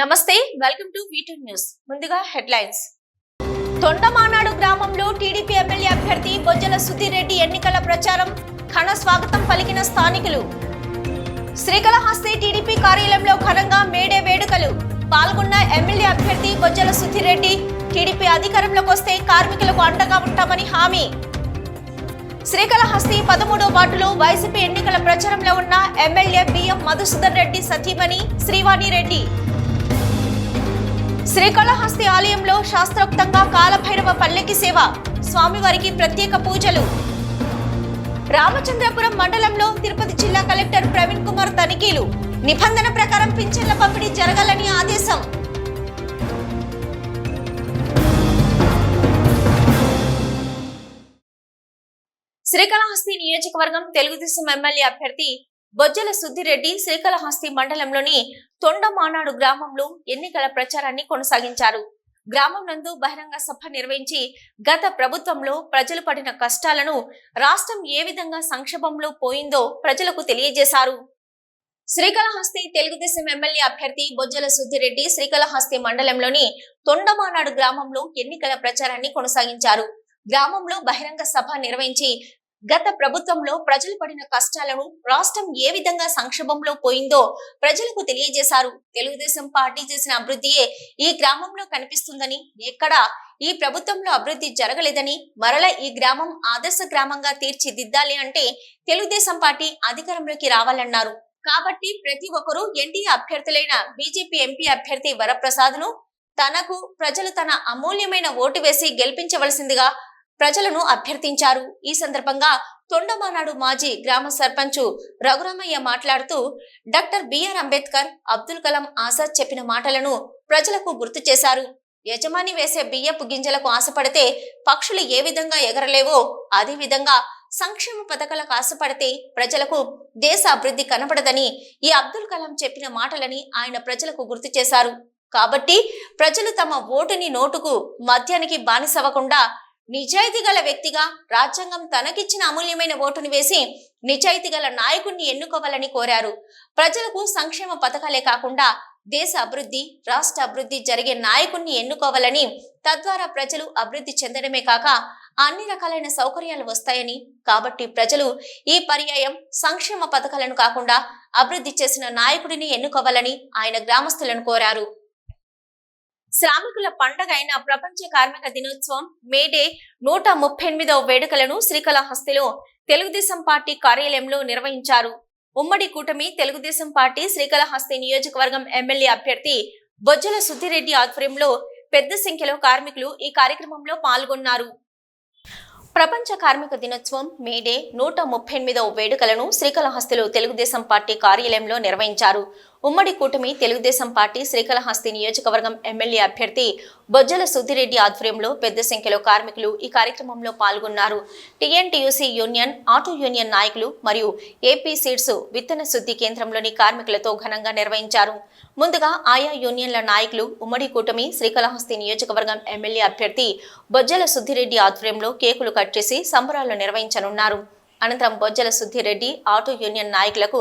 నమస్తే welcome to V two news ముందుగా headlines. Thondamanadu గ్రామంలో టీడీపీ ఎమ్మెల్యే అభ్యర్థి బొజ్జల సుధీరెడ్డి ఎన్నికల ప్రచారం ఘన స్వాగతం పలికిన స్థానికులు. శ్రీకాళహస్తి టీడీపీ కార్యాలయంలో ఘనంగా మేడే వేడుకలు. పాల్గొన్న ఎమ్మెల్యే అభ్యర్థి బొజ్జల సుధీరెడ్డి టీడీపీ అధికారంలోకి వస్తే కార్మికులకు అండగా ఉంటామని హామీ. శ్రీకాళహస్తి పదమూడో వార్డులో వైసీపీ ఎన్నికల ప్రచారంలో ఉన్న ఎమ్మెల్యే బిఎం మధుసూదన్ రెడ్డి సతీమణి శ్రీవాణి రెడ్డి. శ్రీకాళహస్తి ఆలయంలో శాస్త్రోక్తంగా కాలభైరవ పల్లెకి సేవ. స్వామివారికి ప్రత్యేక పూజలు. రామచంద్రపురం మండలంలో తిరుపతి జిల్లా కలెక్టర్ ప్రవీణ్ కుమార్ తనిఖీలు. నిబంధన ప్రకారం పింఛన్ల పంపిణీ జరగాలని ఆదేశం. శ్రీకాళహస్తి నియోజకవర్గం తెలుగుదేశం ఎమ్మెల్యే అభ్యర్థి బొజ్జల సుద్దిరెడ్డి శ్రీకాళహస్తి మండలంలోని తొండమానాడు గ్రామంలో ఎన్నికల ప్రచారాన్ని కొనసాగించారు. గ్రామం నందు బహిరంగ సభ నిర్వహించి గత ప్రభుత్వంలో ప్రజలు పడిన కష్టాలను రాష్ట్రం ఏ విధంగా సంక్షోభంలో పోయిందో ప్రజలకు తెలియజేశారు. శ్రీకాళహస్తి తెలుగుదేశం ఎమ్మెల్యే అభ్యర్థి బొజ్జల సుద్దిరెడ్డి శ్రీకాళహస్తి మండలంలోని తొండమానాడు గ్రామంలో ఎన్నికల ప్రచారాన్ని కొనసాగించారు. గ్రామంలో బహిరంగ సభ నిర్వహించి గత ప్రభుత్వంలో ప్రజలు పడిన కష్టాలను రాష్ట్రం ఏ విధంగా సంక్షోభంలో పోయిందో ప్రజలకు తెలియజేశారు. తెలుగుదేశం పార్టీ చేసిన అభివృద్ధియే ఈ గ్రామంలో కనిపిస్తుందని ఎక్కడా ఈ ప్రభుత్వంలో అభివృద్ధి జరగలేదని మరల ఈ గ్రామం ఆదర్శ గ్రామంగా తీర్చిదిద్దాలి అంటే తెలుగుదేశం పార్టీ అధికారంలోకి రావాలన్నారు. కాబట్టి ప్రతి ఒక్కరూ ఎన్డీఏ అభ్యర్థులైన బీజేపీ ఎంపీ అభ్యర్థి వరప్రసాద్ను తనకు ప్రజలు తన అమూల్యమైన ఓటు వేసి గెలిపించవలసిందిగా ప్రజలను అభ్యర్థించారు. ఈ సందర్భంగా తొండమానాడు మాజీ గ్రామ సర్పంచ్ రఘురామయ్య మాట్లాడుతూ doctor B R Ambedkar Abdul Kalam Azad చెప్పిన మాటలను ప్రజలకు గుర్తు చేశారు. యజమాని వేసే బియ్యపు గింజలకు ఆశపడితే పక్షులు ఏ విధంగా ఎగరలేవో అదే విధంగా సంక్షేమ పథకాలకు ఆశపడితే ప్రజలకు దేశ అభివృద్ధి కనపడదని ఈ అబ్దుల్ కలాం చెప్పిన మాటలని ఆయన ప్రజలకు గుర్తు చేశారు. కాబట్టి ప్రజలు తమ ఓటుని నోటుకు మద్యానికి బానిసవ్వకుండా నిజాయితీ గల వ్యక్తిగా రాజ్యాంగం తనకిచ్చిన అమూల్యమైన ఓటును వేసి నిజాయితీ గల నాయకుడిని ఎన్నుకోవాలని కోరారు. ప్రజలకు సంక్షేమ పథకాలే కాకుండా దేశ అభివృద్ధి రాష్ట్ర అభివృద్ధి జరిగే నాయకుడిని ఎన్నుకోవాలని తద్వారా ప్రజలు అభివృద్ధి చెందడమే కాక అన్ని రకాలైన సౌకర్యాలు వస్తాయని కాబట్టి ప్రజలు ఈ పర్యాయం సంక్షేమ పథకాలను కాకుండా అభివృద్ధి చేసిన నాయకుడిని ఎన్నుకోవాలని ఆయన గ్రామస్తులను కోరారు. శ్రామికుల పండగ అయిన ప్రపంచ కార్మిక దినోత్సవం మేడే నూట ముప్పై ఎనిమిదవ వేడుకలను శ్రీకాళహస్తిలో తెలుగుదేశం పార్టీ కార్యాలయంలో నిర్వహించారు. ఉమ్మడి కూటమి తెలుగుదేశం పార్టీ శ్రీకాళహస్తి నియోజకవర్గం ఎమ్మెల్యే అభ్యర్థి బొజ్జల సుద్దిరెడ్డి ఆధ్వర్యంలో పెద్ద సంఖ్యలో కార్మికులు ఈ కార్యక్రమంలో పాల్గొన్నారు. ప్రపంచ కార్మిక దినోత్సవం మేడే నూట ముప్పై ఎనిమిదవ వేడుకలను శ్రీకాళహస్తిలో తెలుగుదేశం పార్టీ కార్యాలయంలో నిర్వహించారు. ఉమ్మడి కూటమి తెలుగుదేశం పార్టీ శ్రీకాళహస్తి నియోజకవర్గం ఎమ్మెల్యే అభ్యర్థి బొజ్జల సుద్దిరెడ్డి ఆధ్వర్యంలో పెద్ద సంఖ్యలో కార్మికులు ఈ కార్యక్రమంలో పాల్గొన్నారు. టీఎన్టీయూసీ యూనియన్ ఆటో యూనియన్ నాయకులు మరియు ఏపీ సీడ్స్ విత్తన శుద్ధి కేంద్రంలోని కార్మికులతో ఘనంగా నిర్వహించారు. ముందుగా ఆయా యూనియన్ల నాయకులు ఉమ్మడి కూటమి శ్రీకాళహస్తి నియోజకవర్గం ఎమ్మెల్యే అభ్యర్థి బొజ్జల సుద్దిరెడ్డి ఆధ్వర్యంలో కేకులు కట్ చేసి సంబరాలు నిర్వహించనున్నారు. అనంతరం బొజ్జల సుద్దిరెడ్డి ఆటో యూనియన్ నాయకులకు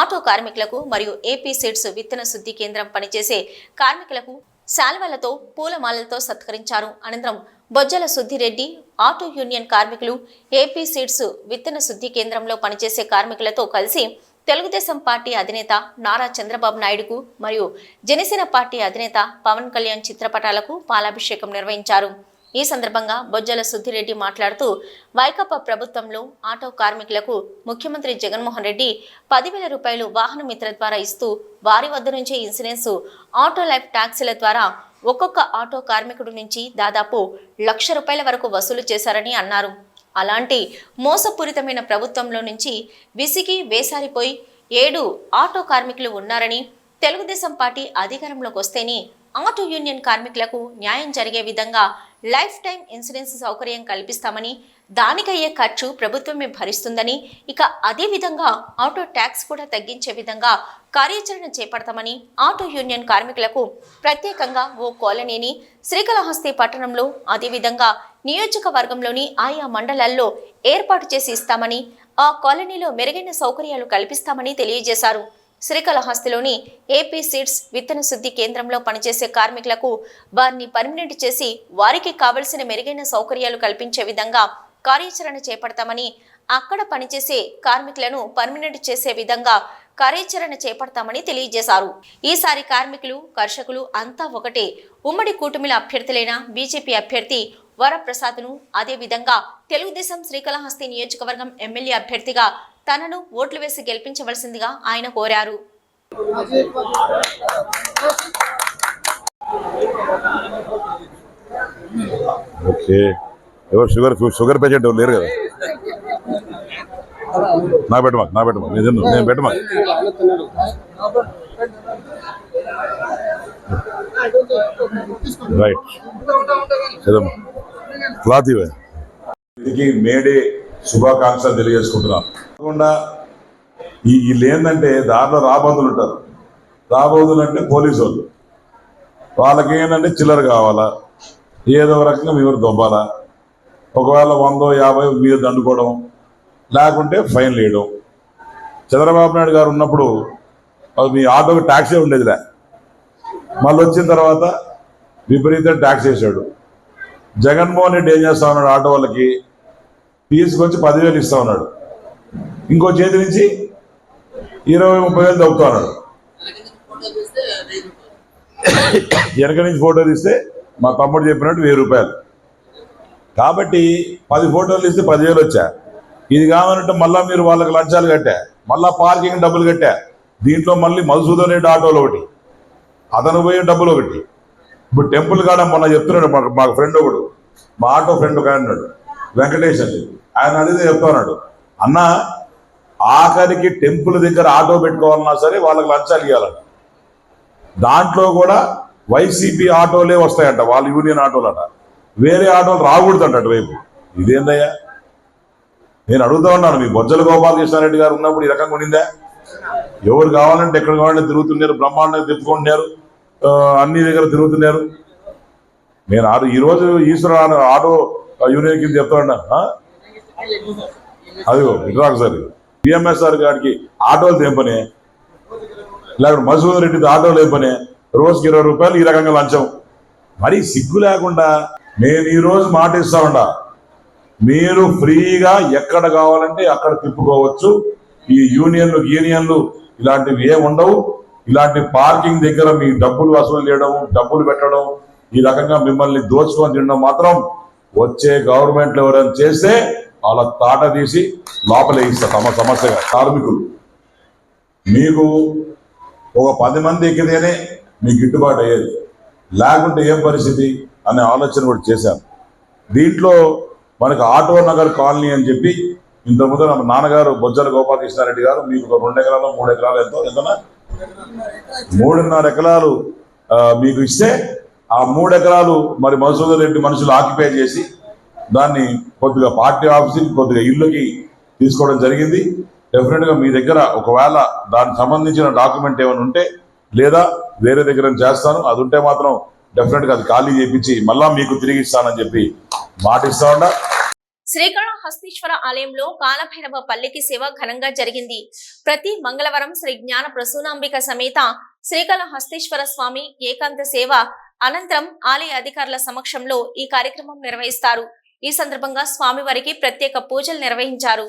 ఆటో కార్మికులకు మరియు ఏపీ సీడ్స్ విత్తన శుద్ధి కేంద్రం పనిచేసే కార్మికులకు శాల్వలతో పూలమాలలతో సత్కరించారు. అనంతరం బొజ్జల సుద్దిరెడ్డి ఆటో యూనియన్ కార్మికులు ఏపీ సీడ్స్ విత్తన శుద్ధి కేంద్రంలో పనిచేసే కార్మికులతో కలిసి తెలుగుదేశం పార్టీ అధినేత నారా చంద్రబాబు నాయుడుకు మరియు జనసేన పార్టీ అధినేత పవన్ కళ్యాణ్ చిత్రపటాలకు పాలాభిషేకం నిర్వహించారు. ఈ సందర్భంగా బొజ్జల సుద్దిరెడ్డి మాట్లాడుతూ వైకాపా ప్రభుత్వంలో ఆటో కార్మికులకు ముఖ్యమంత్రి జగన్మోహన్ రెడ్డి పదివేల రూపాయలు వాహన మిత్ర ద్వారా ఇస్తూ వారి వద్ద నుంచే ఇన్సూరెన్స్ ఆటో లైఫ్ ట్యాక్సీల ద్వారా ఒక్కొక్క ఆటో కార్మికుడి నుంచి దాదాపు లక్ష రూపాయల వరకు వసూలు చేశారని అన్నారు. అలాంటి మోసపూరితమైన ప్రభుత్వంలో నుంచి విసిగి వేసారిపోయి ఏడు ఆటో కార్మికులు ఉన్నారని తెలుగుదేశం పార్టీ అధికారంలోకి వస్తేనే ఆటో యూనియన్ కార్మికులకు న్యాయం జరిగే విధంగా లైఫ్ టైం ఇన్సూరెన్స్ సౌకర్యం కల్పిస్తామని దానికయ్యే ఖర్చు ప్రభుత్వమే భరిస్తుందని ఇక అదే విధంగా ఆటో ట్యాక్స్ కూడా తగ్గించే విధంగా కార్యాచరణ చేపడతామని ఆటో యూనియన్ కార్మికులకు ప్రత్యేకంగా ఓ కాలనీని శ్రీకాళహస్తి పట్టణంలో అదేవిధంగా నియోజకవర్గంలోని ఆయా మండలాల్లో ఏర్పాటు చేసి ఇస్తామని ఆ కాలనీలో మెరుగైన సౌకర్యాలు కల్పిస్తామని తెలియజేశారు. శ్రీకాళహస్తిలోని ఏపీ సీడ్స్ విత్తన శుద్ధి కేంద్రంలో పనిచేసే కార్మికులకు వారిని పర్మినెంట్ చేసి వారికి కావలసిన మెరుగైన సౌకర్యాలు కల్పించే విధంగా కార్యాచరణ చేపడతామని అక్కడ పనిచేసే కార్మికులను పర్మినెంట్ చేసే విధంగా కార్యాచరణ చేపడతామని తెలియజేశారు. ఈసారి కార్మికులు కర్షకులు అంతా ఒకటే. ఉమ్మడి కూటమిల అభ్యర్థులైన బీజేపీ అభ్యర్థి వరప్రసాద్ను అదేవిధంగా తెలుగుదేశం శ్రీకాళహస్తి నియోజకవర్గం ఎమ్మెల్యే అభ్యర్థిగా తనను ఓట్లు వేసి గెలిపించవలసిందిగా ఆయన కోరారు. ఓకే. ఎవరు షుగర్ షుగర్ పేషెంట్ లేరు కదా? నా పెట్టమా నా పెట్టమా నేను తిన్ను. నేను పెట్టమా? రైట్ క్లాత్ ఇవే మేడే శుభాకాంక్షలు తెలియజేసుకుంటున్నాను కాకుండా ఈ వీళ్ళు ఏంటంటే దారిలో రాబందులు ఉంటారు. రాబందులు అంటే పోలీసు వాళ్ళు వాళ్ళకి ఏంటంటే చిల్లర కావాలా? ఏదో రకంగా మీరు దొబ్బాలా? ఒకవేళ వందో యాభై మీరు దండుకోవడం లేకుంటే ఫైన్ వేయడం చంద్రబాబు నాయుడు గారు ఉన్నప్పుడు అది మీ ఆటోకి ట్యాక్సీ ఉండేదిలే. మళ్ళీ వచ్చిన తర్వాత విపరీతం ట్యాక్స్ వేసాడు జగన్మోహన్ రెడ్డి ఏం చేస్తా ఉన్నాడు ఆటో వాళ్ళకి? తీసుకొచ్చి పదివేలు ఇస్తా ఉన్నాడు. ఇంకో చేతి నుంచి ఇరవై ముప్పై వేలు తగ్గుతా ఉన్నాడు. వెనక నుంచి ఫోటో తీస్తే మా తమ్ముడు చెప్పినట్టు వెయ్యి రూపాయలు. కాబట్టి పది ఫోటోలు ఇస్తే పదివేలు వచ్చా. ఇది కావాలంటే మళ్ళీ మీరు వాళ్ళకి లంచాలు కట్టా. మళ్ళా పార్కింగ్ డబ్బులు కట్టా. దీంట్లో మళ్ళీ మధుసూదన్ రెడ్డి ఆటోలు ఒకటి. అతను పోయే డబ్బులు ఒకటి. ఇప్పుడు టెంపుల్ కాడ మొన్న చెప్తున్నాడు మాకు మా ఫ్రెండ్ ఒకడు. మా ఆటో ఫ్రెండ్ ఒక ఆయన వెంకటేష్ అని. ఆయన అడిగితే చెప్తున్నాడు. అన్న ఆఖరికి టెంపుల్ దగ్గర ఆటో పెట్టుకోవాలన్నా సరే వాళ్ళకి లంచాలు ఇవ్వాలంట దాంట్లో కూడా వైసీపీ ఆటోలే వస్తాయంట వాళ్ళ యూనియన్ ఆటోలట. వేరే ఆటోలు రాకూడదంట అటువైపు. ఇదేందయ్యా? నేను అడుగుతా ఉన్నాను మీ బొజ్జల గోపాలకృష్ణారెడ్డి గారు ఉన్నప్పుడు ఈ రకంగా ఉండిందా ఎవరు కావాలంటే ఎక్కడ కావాలంటే తిరుగుతున్నారు బ్రహ్మాండంగా తిప్పుకుంటున్నారు అన్ని దగ్గర తిరుగుతున్నారు. నేను ఆ- ఈరోజు ఈశ్వర ఆటో- ఆటో యూనియన్ కింద చెప్తా ఉన్నా అదిగో ఇట్రాకు సార్. పిఎంఎస్ఆర్ గారికి ఆటోలు తెంపనే లేకపోతే మధుసూదన్ రెడ్డిది ఆటోలు తెంపనే రోజుకి ఇరవై రూపాయలు ఈ రకంగా లంచం. మరి సిగ్గు లేకుండా నేను ఈరోజు మాట ఇస్తా ఉండా మీరు ఫ్రీగా ఎక్కడ కావాలంటే అక్కడ తిప్పుకోవచ్చు. ఈ యూనియన్లు యూనియన్లు ఇలాంటివి ఏ ఉండవు. ఇలాంటి పార్కింగ్ దగ్గర మీ డబ్బులు వసూలు చేయడం డబ్బులు పెట్టడం ఈ రకంగా మిమ్మల్ని దోచుకొని తినడం మాత్రం వచ్చే గవర్నమెంట్లు ఎవరైనా చేస్తే వాళ్ళ తాట తీసి లోపలేయిస్తారు తమ సమస్యగా. కార్మికులు మీకు ఒక పది మంది ఎక్కితేనే మీకు గిట్టుబాటు అయ్యేది. లేకుంటే ఏం పరిస్థితి అనే ఆలోచన కూడా చేశాను దీంట్లో మనకు ఆటో నగర్ కాలనీ అని చెప్పి ఇంతకుముందు నా నాన్నగారు బొజ్జల గోపాలకృష్ణారెడ్డి గారు మీకు ఒక రెండు ఎకరాలు మూడు ఎకరాలు ఎంతో ఎంతనా? మూడున్నర ఎకరాలు మీకు ఇస్తే ఆ మూడు ఎకరాలు మరి మధుసూదర్ రెడ్డి మనుషులు ఆక్యుపై చేసి దాన్ని కొద్దిగా పార్టీ ఆఫీస్కి కొద్దిగా ఇల్లుకి తీసుకోవడం జరిగింది. డెఫినెట్గా మీ దగ్గర ఒకవేళ దానికి సంబంధించిన డాక్యుమెంట్ ఏమైనా ఉంటే లేదా వేరే దగ్గర చేస్తాను. అది ఉంటే మాత్రం డెఫినెట్గా అది ఖాళీ చేయించి మళ్ళా మీకు తిరిగి ఇస్తానని చెప్పి మాటిస్తా శ్రీకాళహస్తీశ్వర ఆలయంలో కాలభైరవ పల్లెకి సేవ ఘనంగా జరిగింది. ప్రతి మంగళవారం శ్రీ జ్ఞాన ప్రసూనాంబిక సమేత శ్రీకాళహస్తీశ్వర స్వామి ఏకాంత సేవ అనంతరం ఆలయ అధికారుల సమక్షంలో ఈ కార్యక్రమం నిర్వహిస్తారు. ఈ సందర్భంగా స్వామివారికి ప్రత్యేక పూజలు నిర్వహించారు.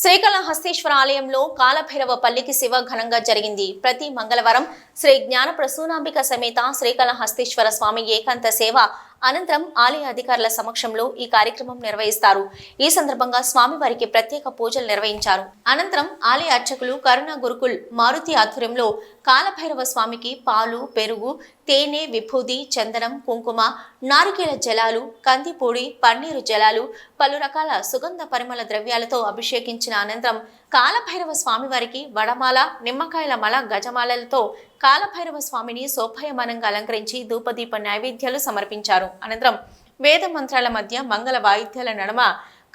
శ్రీకాళహస్తీశ్వర ఆలయంలో కాలభైరవ పల్లికి శివ ఘనంగా జరిగింది. ప్రతి మంగళవారం శ్రీ జ్ఞాన ప్రసూనాంబిక సమేత శ్రీకాళహస్తీశ్వర స్వామి ఏకాంత సేవ అనంతరం ఆలయ అధికారుల సమక్షంలో ఈ కార్యక్రమం నిర్వహిస్తారు. ఈ సందర్భంగా స్వామివారికి ప్రత్యేక పూజలు నిర్వహించారు. అనంతరం ఆలయ అర్చకులు కరుణ గురుకుల్ మారుతి ఆధ్వర్యంలో కాలభైరవ స్వామికి పాలు పెరుగు తేనె విభూది చందనం కుంకుమ నారికేల జలాలు కందిపూడి పన్నీరు జలాలు పలు రకాల సుగంధ పరిమళ ద్రవ్యాలతో అభిషేకించిన అనంతరం కాలభైరవ స్వామివారికి వడమాల నిమ్మకాయల మల గజమాలలతో కాలభైరవ స్వామిని శోభయమానంగా అలంకరించి ధూపదీప నైవేద్యాలు సమర్పించారు. అనంతరం వేద మంత్రాల మధ్య మంగళ వాయిద్యాల నడమ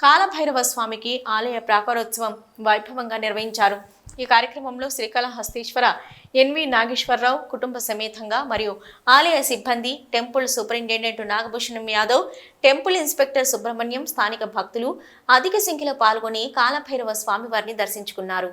కాలభైరవ స్వామికి ఆలయ ప్రాకారోత్సవం వైభవంగా నిర్వహించారు. ఈ కార్యక్రమంలో శ్రీకాళహస్తీశ్వర ఎన్వి నాగేశ్వరరావు కుటుంబ సమేతంగా మరియు ఆలయ సిబ్బంది temple superintendent Nagabhushanam Yadav temple inspector Subrahmanyam స్థానిక భక్తులు అధిక సంఖ్యలో పాల్గొని కాలభైరవ స్వామివారిని దర్శించుకున్నారు.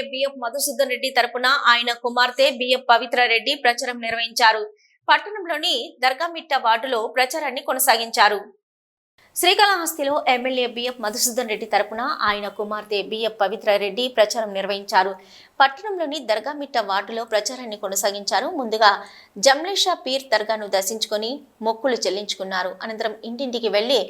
ఎమ్మెల్యే బిఎఫ్ మధుసూదన్ రెడ్డి తరపున ఆయన కుమార్తె బిఎఫ్ పవిత్ర రెడ్డి ప్రచారం నిర్వహించారు. పట్టణంలోని దర్గామిట్ట వార్డులో ప్రచారాన్ని కొనసాగించారు. శ్రీకాళహస్తిలో ఎమ్మెల్యే బిఎఫ్ మధుసూదన్ రెడ్డి తరపున ఆయన కుమార్తె బిఎఫ్ పవిత్ర రెడ్డి ప్రచారం నిర్వహించారు. పట్టణంలోని దర్గామిట్ట వార్డులో ప్రచారాన్ని కొనసాగించారు. ముందుగా జమ్లేషా పీర్ దర్గాను దర్శించుకొని మొక్కులు చెల్లించుకున్నారు. అనంతరం ఇంటింటికి వెళ్ళి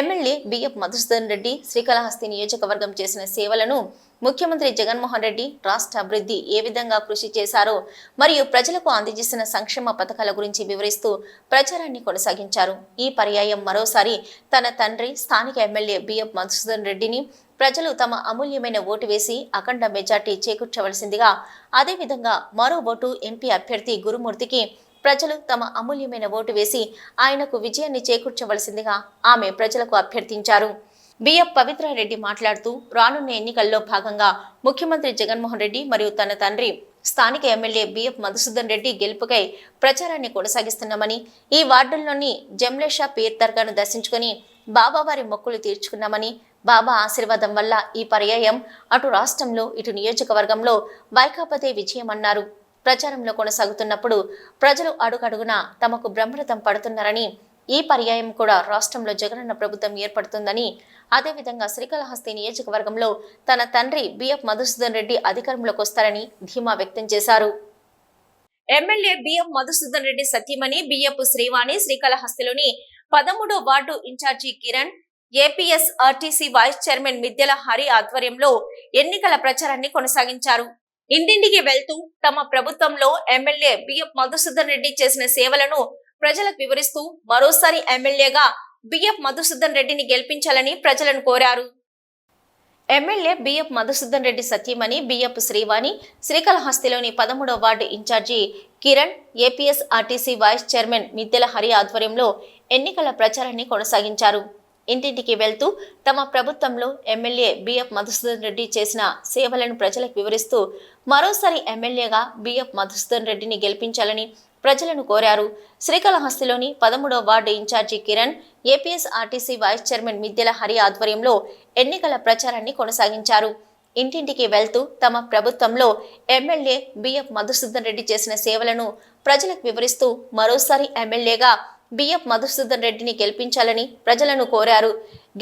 ఎమ్మెల్యే బిఎఫ్ మధుసూదన్ రెడ్డి శ్రీకాళహస్తి నియోజకవర్గం చేసిన సేవలను ముఖ్యమంత్రి జగన్మోహన్ రెడ్డి రాష్ట్ర అభివృద్ధి ఏ విధంగా కృషి చేశారో మరియు ప్రజలకు అందజేసిన సంక్షేమ పథకాల గురించి వివరిస్తూ ప్రచారాన్ని కొనసాగించారు. ఈ పర్యాయం మరోసారి తన తండ్రి స్థానిక ఎమ్మెల్యే బిఎఫ్ మధుసూదన్ రెడ్డిని ప్రజలు తమ అమూల్యమైన ఓటు వేసి అఖండ మెజార్టీ చేకూర్చవలసిందిగా అదేవిధంగా మరో ఓటు ఎంపీ అభ్యర్థి గురుమూర్తికి ప్రజలు తమ అమూల్యమైన ఓటు వేసి ఆయనకు విజయాన్ని చేకూర్చవలసిందిగా ఆమె ప్రజలకు అభ్యర్థించారు. బిఎఫ్ పవిత్రారెడ్డి మాట్లాడుతూ రానున్న ఎన్నికల్లో భాగంగా ముఖ్యమంత్రి జగన్మోహన్ రెడ్డి మరియు తన తండ్రి స్థానిక ఎమ్మెల్యే బిఎఫ్ మధుసూదన్ రెడ్డి గెలుపుకై ప్రచారాన్ని కొనసాగిస్తున్నామని ఈ వార్డుల్లోని జమ్లేషా పీర్ దర్గాను దర్శించుకుని బాబావారి మొక్కులు తీర్చుకున్నామని బాబా ఆశీర్వాదం వల్ల ఈ పర్యాయం అటు రాష్ట్రంలో ఇటు నియోజకవర్గంలో వైకాపతే విజయం అన్నారు ప్రచారంలో కొనసాగుతున్నప్పుడు ప్రజలు అడుగడుగున తమకు బ్రహ్మరథం పడుతున్నారని ఈ పర్యాయం కూడా రాష్ట్రంలో జగనన్న ప్రభుత్వం ఏర్పడుతుందని అదేవిధంగా శ్రీకాళహస్తి నియోజకవర్గంలో తన తండ్రి బిఎఫ్ మధుసూదన్ రెడ్డి అధికారంలోకి వస్తారని ధీమా వ్యక్తం చేశారు. MLA BM Madhusudhan Reddy Satyamani BF Srivani శ్రీకాళహస్తిలోని పదమూడో ward incharge Kiran APS RTC vice chairman Middela Hari ఆధ్వర్యంలో ఎన్నికల ప్రచారాన్ని కొనసాగించారు. ఇంటింటికి వెళ్తూ తమ ప్రభుత్వంలో ఎమ్మెల్యే బిఎఫ్ మధుసూదన్ రెడ్డి చేసిన సేవలను ప్రజలకు వివరిస్తూ మరోసారి ఎమ్మెల్యేగా బిఎఫ్ మధుసూదన్ రెడ్డిని గెలిపించాలని ప్రజలను కోరారు. MLA BF Madhusudhan Reddy Satyamani BF Srivani శ్రీకాళహస్తిలోని పదమూడవ ward incharge Kiran APS RTC vice chairman Middela Hari ఆధ్వర్యంలో ఎన్నికల ప్రచారాన్ని కొనసాగించారు. ఇంటింటికి వెళ్తూ తమ ప్రభుత్వంలో ఎమ్మెల్యే బిఎఫ్ మధుసూదన్ రెడ్డి చేసిన సేవలను ప్రజలకు వివరిస్తూ మరోసారి ఎమ్మెల్యేగా బిఎఫ్ మధుసూదన్ రెడ్డిని గెలిపించాలని ప్రజలను కోరారు. శ్రీకాళహస్తిలోని పదమూడవ ward incharge Kiran APSRTC vice chairman Middela Hari ఆధ్వర్యంలో ఎన్నికల ప్రచారాన్ని కొనసాగించారు. ఇంటింటికి వెళ్తూ తమ ప్రభుత్వంలో ఎమ్మెల్యే బిఎఫ్ మధుసూదన్ రెడ్డి చేసిన సేవలను ప్రజలకు వివరిస్తూ మరోసారి ఎమ్మెల్యేగా బిఎఫ్ మధుసూదన్ రెడ్డిని గెలిపించాలని ప్రజలను కోరారు.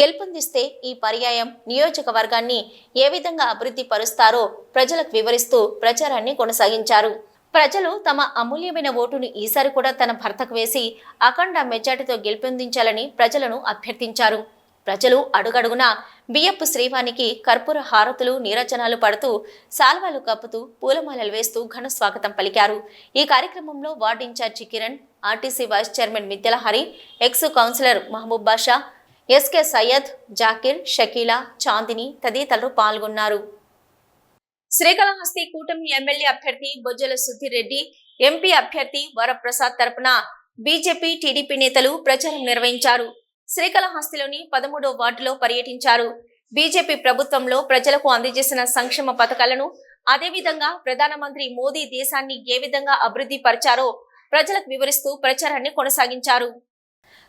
గెలుపొందిస్తే ఈ పర్యాయం నియోజకవర్గాన్ని ఏ విధంగా అభివృద్ధి పరుస్తారో ప్రజలకు వివరిస్తూ ప్రచారాన్ని కొనసాగించారు. ప్రజలు తమ అమూల్యమైన ఓటును ఈసారి కూడా తన భర్తకు వేసి అఖండ మెజార్టీతో గెలుపొందించాలని ప్రజలను అభ్యర్థించారు. ప్రజలు అడుగడుగునా బియ్యపు శ్రీవానికి కర్పూర హారతులు నీరచనాలు పడుతూ సాల్వాలు కప్పుతూ పూలమాలలు వేస్తూ ఘన స్వాగతం పలికారు. ఈ కార్యక్రమంలో ward incharge Kiran RTC vice chairman మిద్దెలహరి X councillor Mahaboob Basha SK Syed Zakir Shakeela Chandini తదితరులు పాల్గొన్నారు. శ్రీకాళహస్తి కూటమి ఎమ్మెల్యే అభ్యర్థి బొజ్జల సుధీరెడ్డి ఎంపీ అభ్యర్థి వరప్రసాద్ తరపున బీజేపీ టీడీపీ నేతలు ప్రచారం నిర్వహించారు. శ్రీకాళహస్తిలోని పదమూడో వార్డులో పర్యటించారు. బీజేపీ ప్రభుత్వంలో ప్రజలకు అందజేసిన సంక్షేమ పథకాలను అదేవిధంగా ప్రధానమంత్రి మోదీ దేశాన్ని ఏ విధంగా అభివృద్ధి పరిచారో ప్రజలకు వివరిస్తూ ప్రచారాన్ని కొనసాగించారు.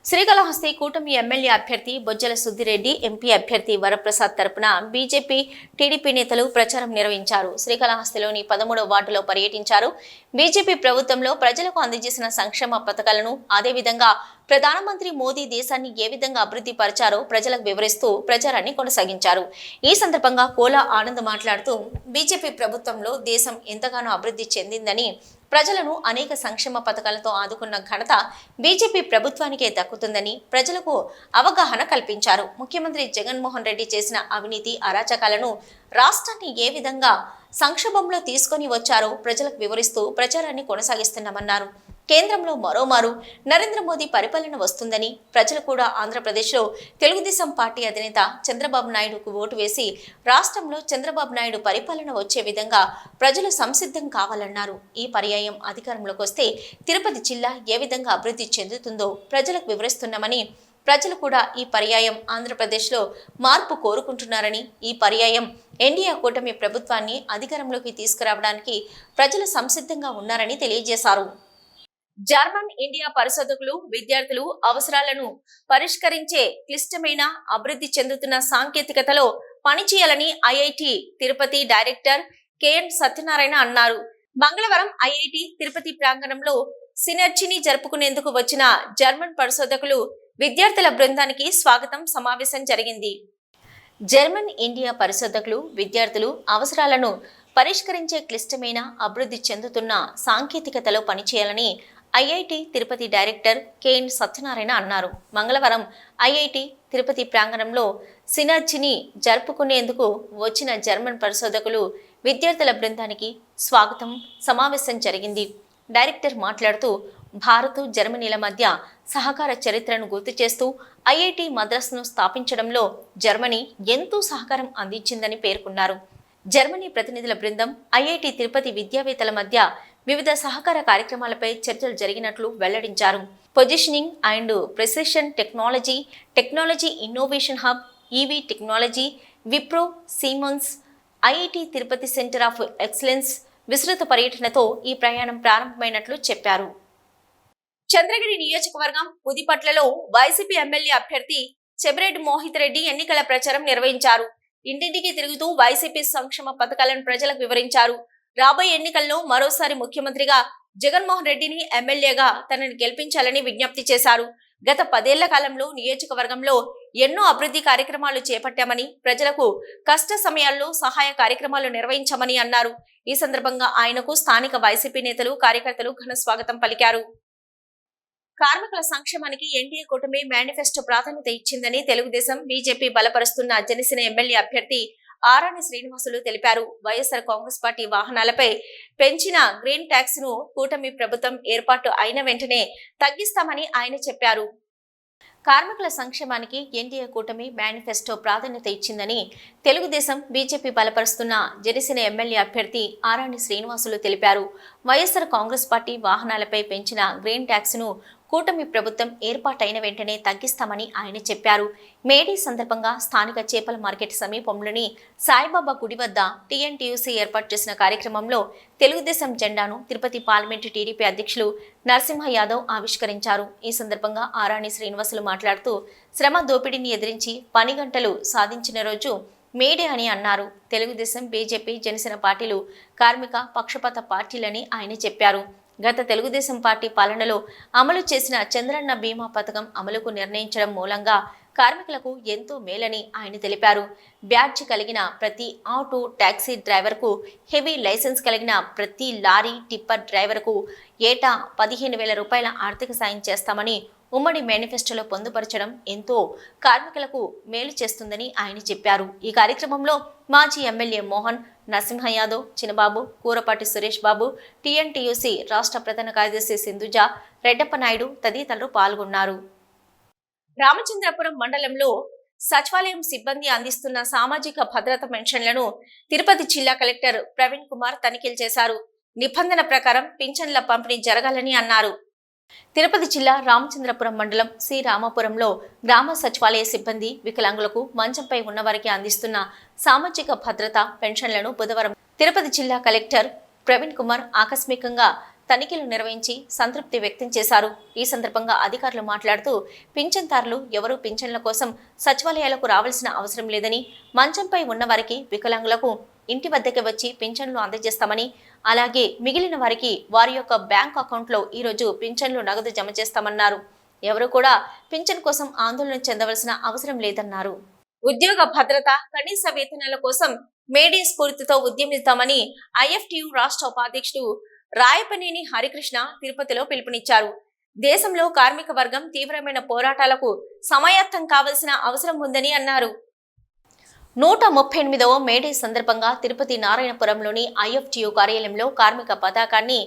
శ్రీకాళహస్తి కూటమి ఎమ్మెల్యే అభ్యర్థి బొజ్జల సుద్దిరెడ్డి ఎంపీ అభ్యర్థి వరప్రసాద్ తరపున బీజేపీ టీడీపీ నేతలు ప్రచారం నిర్వహించారు. శ్రీకాళహస్తిలోని పదమూడవ వార్డులో పర్యటించారు. బీజేపీ ప్రభుత్వంలో ప్రజలకు అందజేసిన సంక్షేమ పథకాలను అదేవిధంగా ప్రధానమంత్రి మోదీ దేశాన్ని ఏ విధంగా అభివృద్ధి పరిచారో ప్రజలకు వివరిస్తూ ప్రచారాన్ని కొనసాగించారు. ఈ సందర్భంగా కోలా ఆనంద్ మాట్లాడుతూ బీజేపీ ప్రభుత్వంలో దేశం ఎంతగానో అభివృద్ధి చెందిందని ప్రజలను అనేక సంక్షేమ పథకాలతో ఆదుకున్న ఘనత బీజేపీ ప్రభుత్వానికే దక్కుతుందని ప్రజలకు అవగాహన కల్పించారు. ముఖ్యమంత్రి జగన్మోహన్ రెడ్డి చేసిన అవినీతి అరాచకాలను రాష్ట్రాన్ని ఏ విధంగా సంక్షోభంలో తీసుకొని వచ్చారో ప్రజలకు వివరిస్తూ ప్రచారాన్ని కొనసాగిస్తున్నామన్నారు. కేంద్రంలో మరోమారు నరేంద్ర మోదీ పరిపాలన వస్తుందని ప్రజలు కూడా ఆంధ్రప్రదేశ్లో తెలుగుదేశం పార్టీ అధినేత చంద్రబాబు నాయుడుకు ఓటు వేసి రాష్ట్రంలో చంద్రబాబు నాయుడు పరిపాలన వచ్చే విధంగా ప్రజలు సంసిద్ధం కావాలన్నారు. ఈ పర్యాయం అధికారంలోకి వస్తే తిరుపతి జిల్లా ఏ విధంగా అభివృద్ధి చెందుతుందో ప్రజలకు వివరిస్తున్నామని ప్రజలు కూడా ఈ పర్యాయం ఆంధ్రప్రదేశ్లో మార్పు కోరుకుంటున్నారని ఈ పర్యాయం ఎన్డీఏ కూటమి ప్రభుత్వాన్ని అధికారంలోకి తీసుకురావడానికి ప్రజలు సంసిద్ధంగా ఉన్నారని తెలియజేశారు. జర్మన్ ఇండియా పరిశోధకులు విద్యార్థులు అవసరాలను పరిష్కరించే క్లిష్టమైన అభివృద్ధి చెందుతున్న సాంకేతికతలో పనిచేయాలని IIT Tirupati director KN Satyanarayana అన్నారు. మంగళవారం ఐఐటి తిరుపతి ప్రాంగణంలో సినర్జీని జరుపుకునేందుకు వచ్చిన జర్మన్ పరిశోధకులు విద్యార్థుల బృందానికి స్వాగతం సమావేశం జరిగింది. జర్మన్ ఇండియా పరిశోధకులు విద్యార్థులు అవసరాలను పరిష్కరించే క్లిష్టమైన అభివృద్ధి చెందుతున్న సాంకేతికతలో పనిచేయాలని IIT Tirupati director KN Satyanarayana అన్నారు. మంగళవారం ఐఐటి తిరుపతి ప్రాంగణంలో సినర్జీని జరుపుకునేందుకు వచ్చిన జర్మన్ పరిశోధకులు విద్యార్థుల బృందానికి స్వాగతం. సమావేశం జరిగింది. డైరెక్టర్ మాట్లాడుతూ భారత్ జర్మనీల మధ్య సహకార చరిత్రను గుర్తు చేస్తూ ఐఐటి మద్రాసును స్థాపించడంలో జర్మనీ ఎంతో సహకారం అందించిందని పేర్కొన్నారు. జర్మనీ ప్రతినిధుల బృందం ఐఐటి తిరుపతి విద్యావేత్తల మధ్య వివిధ సహకార కార్యక్రమాలపై చర్చలు జరిగినట్లు వెల్లడించారు. Positioning and precision technology technology innovation hub EV technology Wipro Siemens IIT Tirupati centre of excellence విస్తృత పర్యటనతో ఈ ప్రయాణం ప్రారంభమైనట్లు చెప్పారు. చంద్రగిరి నియోజకవర్గం ఉదిపట్లలో వైసీపీ ఎమ్మెల్యే అభ్యర్థి చెబిరెడ్డి మోహిత్ రెడ్డి ఎన్నికల ప్రచారం నిర్వహించారు. ఇంటింటికి తిరుగుతూ వైసీపీ సంక్షేమ పథకాలను ప్రజలకు వివరించారు. రాబోయే ఎన్నికల్లో మరోసారి ముఖ్యమంత్రిగా జగన్మోహన్ రెడ్డిని ఎమ్మెల్యేగా తనని గెలిపించాలని విజ్ఞప్తి చేశారు. గత పదేళ్ళ కాలంలో నియోజకవర్గంలో ఎన్నో అభివృద్ధి కార్యక్రమాలు చేపట్టామని ప్రజలకు కష్ట సమయాల్లో సహాయ కార్యక్రమాలు నిర్వహించామని అన్నారు. ఈ సందర్భంగా ఆయనకు స్థానిక వైసీపీ నేతలు కార్యకర్తలు ఘన స్వాగతం పలికారు. కార్మికుల సంక్షేమానికి ఎన్డీఏ కూటమి మేనిఫెస్టో ప్రాధాన్యత ఇచ్చిందని తెలుగుదేశం బీజేపీ బలపరుస్తున్న జనసేన ఎమ్మెల్యే అభ్యర్థి ఆరాని శ్రీనివాసులు తెలిపారు. వైఎస్ఆర్ కాంగ్రెస్ పార్టీ వాహనాలపై పెంచిన గ్రీన్ ట్యాక్స్ను కూటమి ప్రభుత్వం ఏర్పాటు అయిన వెంటనే తగ్గిస్తామని ఆయన చెప్పారు. కార్మికుల సంక్షేమానికి ఎన్డీఏ కూటమి మేనిఫెస్టో ప్రాధాన్యత ఇచ్చిందని తెలుగుదేశం బీజేపీ బలపరుస్తున్న జనసేన ఎమ్మెల్యే అభ్యర్థి ఆరాణి శ్రీనివాసులు తెలిపారు. వైఎస్ఆర్ కాంగ్రెస్ పార్టీ వాహనాలపై పెంచిన గ్రీన్ ట్యాక్స్ను కూటమి ప్రభుత్వం ఏర్పాటైన వెంటనే తగ్గిస్తామని ఆయన చెప్పారు. మేడీ సందర్భంగా స్థానిక చేపల మార్కెట్ సమీపంలోని సాయిబాబా గుడి వద్ద టీఎన్టీయూసీ ఏర్పాటు చేసిన కార్యక్రమంలో తెలుగుదేశం జెండాను తిరుపతి పార్లమెంటు టీడీపీ అధ్యక్షులు నరసింహ యాదవ్ ఆవిష్కరించారు. ఈ సందర్భంగా ఆరాణి శ్రీనివాసులు మాట్లాడుతూ శ్రమ దోపిడీని ఎదిరించి పని గంటలు సాధించిన రోజు మేడే అని అన్నారు. తెలుగుదేశం బీజేపీ జనసేన పార్టీలు కార్మిక పక్షపాత పార్టీలని ఆయన చెప్పారు. గత తెలుగుదేశం పార్టీ పాలనలో అమలు చేసిన చంద్రన్న బీమా పథకం అమలుకు నిర్ణయించడం మూలంగా కార్మికులకు ఎంతో మేలని ఆయన తెలిపారు. బ్యాడ్జ్ కలిగిన ప్రతి ఆటో టాక్సీ డ్రైవర్కు హెవీ లైసెన్స్ కలిగిన ప్రతి లారీ టిప్పర్ డ్రైవర్కు ఏటా పదిహేను వేల రూపాయల ఆర్థిక సాయం చేస్తామని ఉమ్మడి మేనిఫెస్టోలో పొందుపరచడం ఎంతో కార్మికులకు మేలు చేస్తుందని ఆయన చెప్పారు. ఈ కార్యక్రమంలో మాజీ ఎమ్మెల్యే మోహన్ నరసింహ యాదవ్ చినబాబు కూరపాటి సురేష్ బాబు టీఎన్టీయూసీ రాష్ట్ర ప్రధాన కార్యదర్శి సింధుజ రెడ్డప్ప నాయుడు తదితరులు పాల్గొన్నారు. రామచంద్రపురం మండలంలో సచివాలయం సిబ్బంది అందిస్తున్న సామాజిక భద్రత పెన్షన్లను తిరుపతి జిల్లా కలెక్టర్ ప్రవీణ్ కుమార్ తనిఖీలు చేశారు. నిబంధన ప్రకారం పింఛన్ల పంపిణీ జరగాలని అన్నారు. తిరుపతి జిల్లా రామచంద్రపురం మండలం సి. రామాపురంలో గ్రామ సచివాలయ సిబ్బంది వికలాంగులకు మంచంపై ఉన్నవారికి అందిస్తున్న సామాజిక భద్రత పెన్షన్లను బుధవారం తిరుపతి జిల్లా కలెక్టర్ ప్రవీణ్ కుమార్ ఆకస్మికంగా తనిఖీలు నిర్వహించి సంతృప్తి వ్యక్తం చేశారు. ఈ సందర్భంగా అధికారులు మాట్లాడుతూ పింఛన్దారులు ఎవరూ పింఛన్ల కోసం సచివాలయాలకు రావాల్సిన అవసరం లేదని మంచంపై ఉన్నవారికి వికలాంగులకు ఇంటి వద్దకే వచ్చి పింఛన్లు అందజేస్తామని అలాగే మిగిలిన వారికి వారి యొక్క బ్యాంక్ అకౌంట్లో ఈరోజు పింఛన్లు నగదు జమ చేస్తామన్నారు. ఎవరు కూడా పింఛన్ కోసం ఆందోళన చెందవలసిన అవసరం లేదన్నారు. ఉద్యోగ భద్రత కనీస వేతనాల కోసం మేడే స్ఫూర్తితో ఉద్యమిస్తామని ఐఎఫ్టియు రాష్ట్ర ఉపాధ్యక్షుడు రాయపనేని హరికృష్ణ తిరుపతిలో పిలుపునిచ్చారు. దేశంలో కార్మిక వర్గం తీవ్రమైన పోరాటాలకు సమాయత్తం కావలసిన అవసరం ఉందని అన్నారు. నూట ముప్పై ఎనిమిదవ మేడే సందర్భంగా తిరుపతి నారాయణపురంలోని ఐఎఫ్టియు కార్యాలయంలో కార్మిక పతాకాన్ని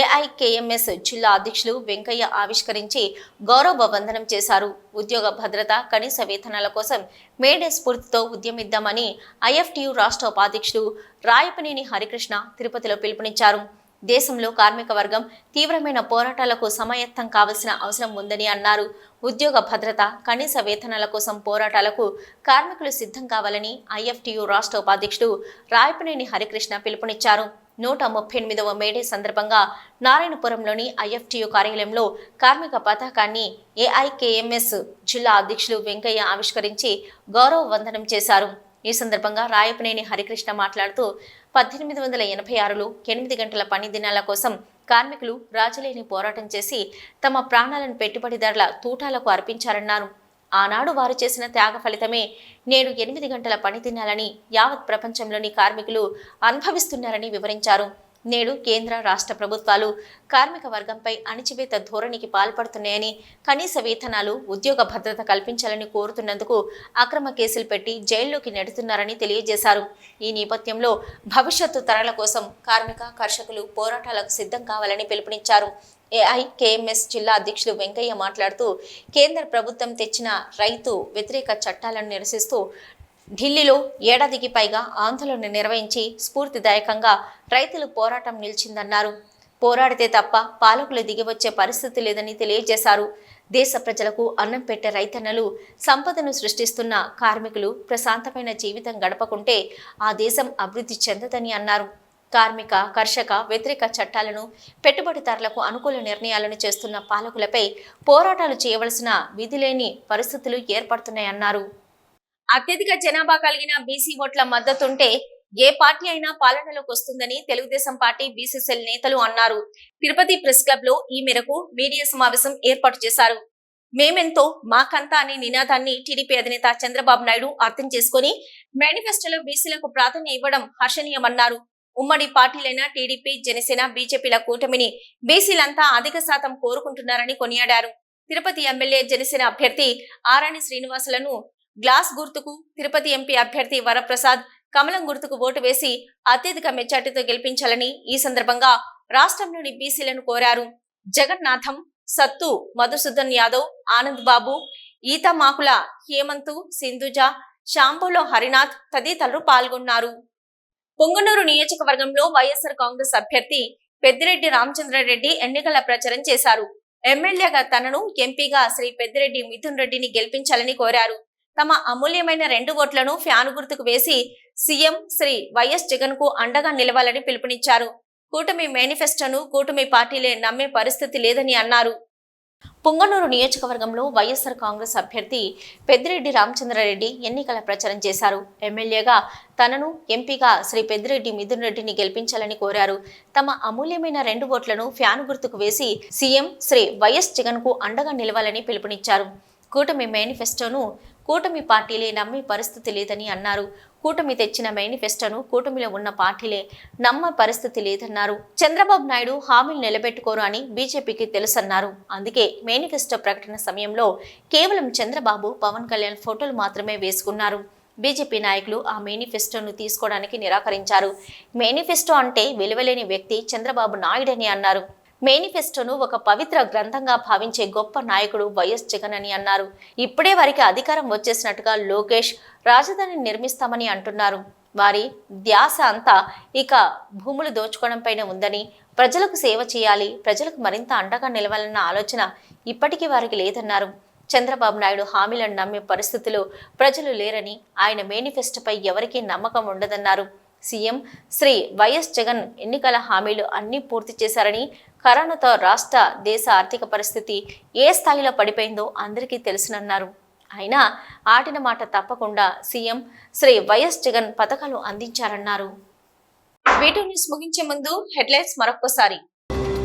ఏఐకేఎంఎస్ జిల్లా అధ్యక్షులు వెంకయ్య ఆవిష్కరించి గౌరవ వందనం చేశారు. ఉద్యోగ భద్రత కనీస వేతనాల కోసం మేడే స్ఫూర్తితో ఉద్యమిద్దామని ఐఎఫ్టియు రాష్ట్ర ఉపాధ్యక్షుడు రాయపనేని హరికృష్ణ తిరుపతిలో పిలుపునిచ్చారు. దేశంలో కార్మిక వర్గం తీవ్రమైన పోరాటాలకు సమాయత్తం కావలసిన అవసరం ఉందని అన్నారు. ఉద్యోగ భద్రత కనీస వేతనాల కోసం పోరాటాలకు కార్మికులు సిద్ధం కావాలని ఐఎఫ్టియు రాష్ట్ర ఉపాధ్యక్షుడు రాయపనేని హరికృష్ణ పిలుపునిచ్చారు. నూట ముప్పై ఎనిమిదవ మేడే సందర్భంగా నారాయణపురంలోని ఐఎఫ్టియు కార్యాలయంలో కార్మిక పతాకాన్ని ఏఐకేఎంఎస్ జిల్లా అధ్యక్షులు వెంకయ్య ఆవిష్కరించి గౌరవ వందనం చేశారు. ఈ సందర్భంగా రాయపనేని హరికృష్ణ మాట్లాడుతూ పద్దెనిమిది వందల ఎనభై ఆరులో ఎనిమిది గంటల పని దినాల కోసం కార్మికులు రాజలేని పోరాటం చేసి తమ ప్రాణాలను పెట్టుబడిదారుల తూటాలకు అర్పించారన్నారు. ఆనాడు వారు చేసిన త్యాగ ఫలితమే నేడు ఎనిమిది గంటల పని తినాలని యావత్ ప్రపంచంలోని కార్మికులు అనుభవిస్తున్నారని వివరించారు. నేడు కేంద్ర రాష్ట్ర ప్రభుత్వాలు కార్మిక వర్గంపై అణిచివేత ధోరణికి పాల్పడుతున్నాయని కనీస వేతనాలు ఉద్యోగ భద్రత కల్పించాలని కోరుతున్నందుకు అక్రమ కేసులు పెట్టి జైల్లోకి నెడుతున్నారని తెలియజేశారు. ఈ నేపథ్యంలో భవిష్యత్తు తరాల కోసం కార్మిక కర్షకులు పోరాటాలకు సిద్ధం కావాలని పిలుపునిచ్చారు. ఏఐకేఎంఎస్ జిల్లా అధ్యక్షులు వెంకయ్య మాట్లాడుతూ కేంద్ర ప్రభుత్వం తెచ్చిన రైతు వ్యతిరేక చట్టాలను నిరసిస్తూ ఢిల్లీలో ఏడాదికి పైగా ఆందోళన నిర్వహించి స్ఫూర్తిదాయకంగా రైతులు పోరాటం నిలిచిందన్నారు. పోరాడితే తప్ప పాలకులు దిగివచ్చే పరిస్థితి లేదని తెలియజేశారు. దేశ ప్రజలకు అన్నం పెట్టే రైతన్నలు సంపదను సృష్టిస్తున్న కార్మికులు ప్రశాంతమైన జీవితం గడపకుంటే ఆ దేశం అభివృద్ధి చెందదని అన్నారు. కార్మిక కర్షక వ్యతిరేక చట్టాలను పెట్టుబడిదారులకు అనుకూల నిర్ణయాలను చేస్తున్న పాలకులపై పోరాటాలు చేయవలసిన విధిలేని పరిస్థితులు ఏర్పడుతున్నాయన్నారు. అత్యధిక జనాభా కలిగిన బీసీ ఓట్ల మద్దతుంటే ఏ పార్టీ అయినా పాలనలోకి వస్తుందని తెలుగుదేశం పార్టీ బీసీసీఎల్ నేతలు అన్నారు. తిరుపతి ప్రెస్ క్లబ్లో ఈ మేరకు మీడియా సమావేశం ఏర్పాటు చేశారు. మేమెంతో మాకంతా అనే నినాదాన్ని టీడీపీ అధినేత చంద్రబాబు నాయుడు అర్థం చేసుకుని మేనిఫెస్టోలో బీసీలకు ప్రాధాన్యం ఇవ్వడం హర్షణీయమన్నారు. ఉమ్మడి పార్టీలైన టీడీపీ జనసేన బీజేపీల కూటమిని బీసీలంతా అధిక శాతం కోరుకుంటున్నారని కొనియాడారు. తిరుపతి ఎమ్మెల్యే జనసేన అభ్యర్థి ఆరాణి శ్రీనివాసులను గ్లాస్ గుర్తుకు తిరుపతి ఎంపీ అభ్యర్థి వరప్రసాద్ కమలం గుర్తుకు ఓటు వేసి అత్యధిక మెజార్టీతో గెలిపించాలని ఈ సందర్భంగా రాష్ట్రంలోని బీసీలను కోరారు. జగన్నాథం సత్తు మధుసూదన్ యాదవ్ ఆనంద్ బాబు ఈత మాకుల హేమంతు సింధుజ శాంబోలో హరినాథ్ తదితరులు పాల్గొన్నారు. పొంగనూరు నియోజకవర్గంలో వైఎస్ఆర్ కాంగ్రెస్ అభ్యర్థి పెద్దిరెడ్డి రామచంద్రారెడ్డి ఎన్నికల ప్రచారం చేశారు. ఎమ్మెల్యేగా తనను ఎంపీగా శ్రీ పెద్దిరెడ్డి మిథున్ రెడ్డిని గెలిపించాలని కోరారు. తమ అమూల్యమైన రెండు ఓట్లను ఫ్యాన్ గుర్తుకు వేసి సీఎం శ్రీ వైఎస్ జగన్కు అండగా నిలవాలని పిలుపునిచ్చారు. కూటమి మేనిఫెస్టోను కూటమి పార్టీలే నమ్మే పరిస్థితి లేదని అన్నారు. పుంగనూరు నియోజకవర్గంలో వైఎస్ఆర్ కాంగ్రెస్ అభ్యర్థి పెద్దిరెడ్డి రామచంద్రారెడ్డి ఎన్నికల ప్రచారం చేశారు. ఎమ్మెల్యేగా తనను ఎంపీగా శ్రీ పెద్దిరెడ్డి మిథున్ రెడ్డిని గెలిపించాలని కోరారు. తమ అమూల్యమైన రెండు ఓట్లను ఫ్యాన్ గుర్తుకు వేసి సీఎం శ్రీ వైఎస్ జగన్కు అండగా నిలవాలని పిలుపునిచ్చారు. కూటమి మేనిఫెస్టోను కూటమి పార్టీలే నమ్మే పరిస్థితి లేదని అన్నారు. కూటమి తెచ్చిన మేనిఫెస్టోను కూటమిలో ఉన్న పార్టీలే నమ్మ పరిస్థితి లేదన్నారు. చంద్రబాబు నాయుడు హామీలు నిలబెట్టుకోరు అని బీజేపీకి తెలుసన్నారు. అందుకే మేనిఫెస్టో ప్రకటన సమయంలో కేవలం చంద్రబాబు పవన్ కళ్యాణ్ ఫోటోలు మాత్రమే వేసుకున్నారు. బీజేపీ నాయకులు ఆ మేనిఫెస్టోను తీసుకోవడానికి నిరాకరించారు. మేనిఫెస్టో అంటే విలువలేని వ్యక్తి చంద్రబాబు నాయుడని అన్నారు. మేనిఫెస్టోను ఒక పవిత్ర గ్రంథంగా భావించే గొప్ప నాయకుడు వైఎస్ జగన్ అని అన్నారు. ఇప్పుడే వారికి అధికారం వచ్చేసినట్టుగా లోకేష్ రాజధాని నిర్మిస్తామని అంటున్నారు. వారి ధ్యాస అంతా ఇక భూములు దోచుకోవడంపైనే ఉందని ప్రజలకు సేవ చేయాలి ప్రజలకు మరింత అండగా నిలవాలన్న ఆలోచన ఇప్పటికీ వారికి లేదన్నారు. చంద్రబాబు నాయుడు హామీలను నమ్మే పరిస్థితిలో ప్రజలు లేరని ఆయన మేనిఫెస్టోపై ఎవరికీ నమ్మకం ఉండదన్నారు. సీఎం శ్రీ వైఎస్ జగన్ ఎన్నికల హామీలు అన్నీ పూర్తి చేశారని కరోనాతో రాష్ట్ర దేశ ఆర్థిక పరిస్థితి ఏ స్థాయిలో పడిపోయిందో అందరికీ తెలుసునన్నారు. అయినా ఆటిన మాట తప్పకుండా సీఎం శ్రీ వైఎస్ జగన్ పథకాలు అందించారన్నారు. వీటూ న్యూస్ ముగించే ముందు హెడ్లైన్స్ మరొకసారి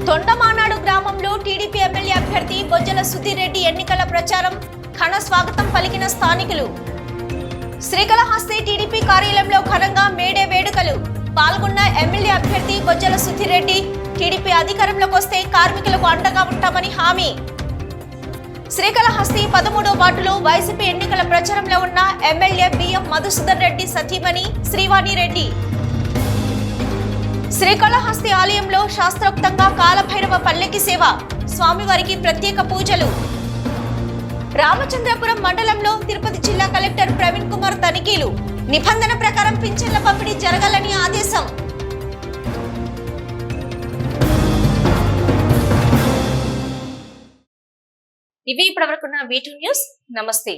తొండమానాడు గ్రామంలో టీడీపీ ఎమ్మెల్యే అభ్యర్థి బొజ్జల సుధీర్ రెడ్డి ఎన్నికల ప్రచారం ఘన స్వాగతం పలికిన స్థానికులు. శ్రీకాళహస్తి టీడీపీ కార్యాలయంలో ఘనంగా మేడే వేడుకలు. పాల్గొన్న ఎమ్మెల్యే అభ్యర్థి బొజ్జల సుధీరెడ్డి టీడీపీ అధికారంలోకి వస్తే కార్మికులకు అండగా ఉంటామని హామీ. శ్రీకాళహస్తి పదమూడో వార్డులో వైసీపీ ఎన్నికల ప్రచారంలో ఉన్న ఎమ్మెల్యే బిఎం మధుసూదన్ రెడ్డి సతీమణి శ్రీవాణి రెడ్డి శ్రీకాళహస్తి ఆలయంలో శాస్త్రోక్తంగా కాలభైరవ పల్లెకి సేవ. స్వామివారికి ప్రత్యేక పూజలు. రామచంద్రపురం మండలంలో తిరుపతి జిల్లా కలెక్టర్ ప్రవీణ్ కుమార్ తనిఖీలు. నిబంధన ప్రకారం పింఛన్ల పంపిణీ జరగాలని ఆదేశం. ఇవి ఇప్పటివరకున్న వీటూ న్యూస్. నమస్తే.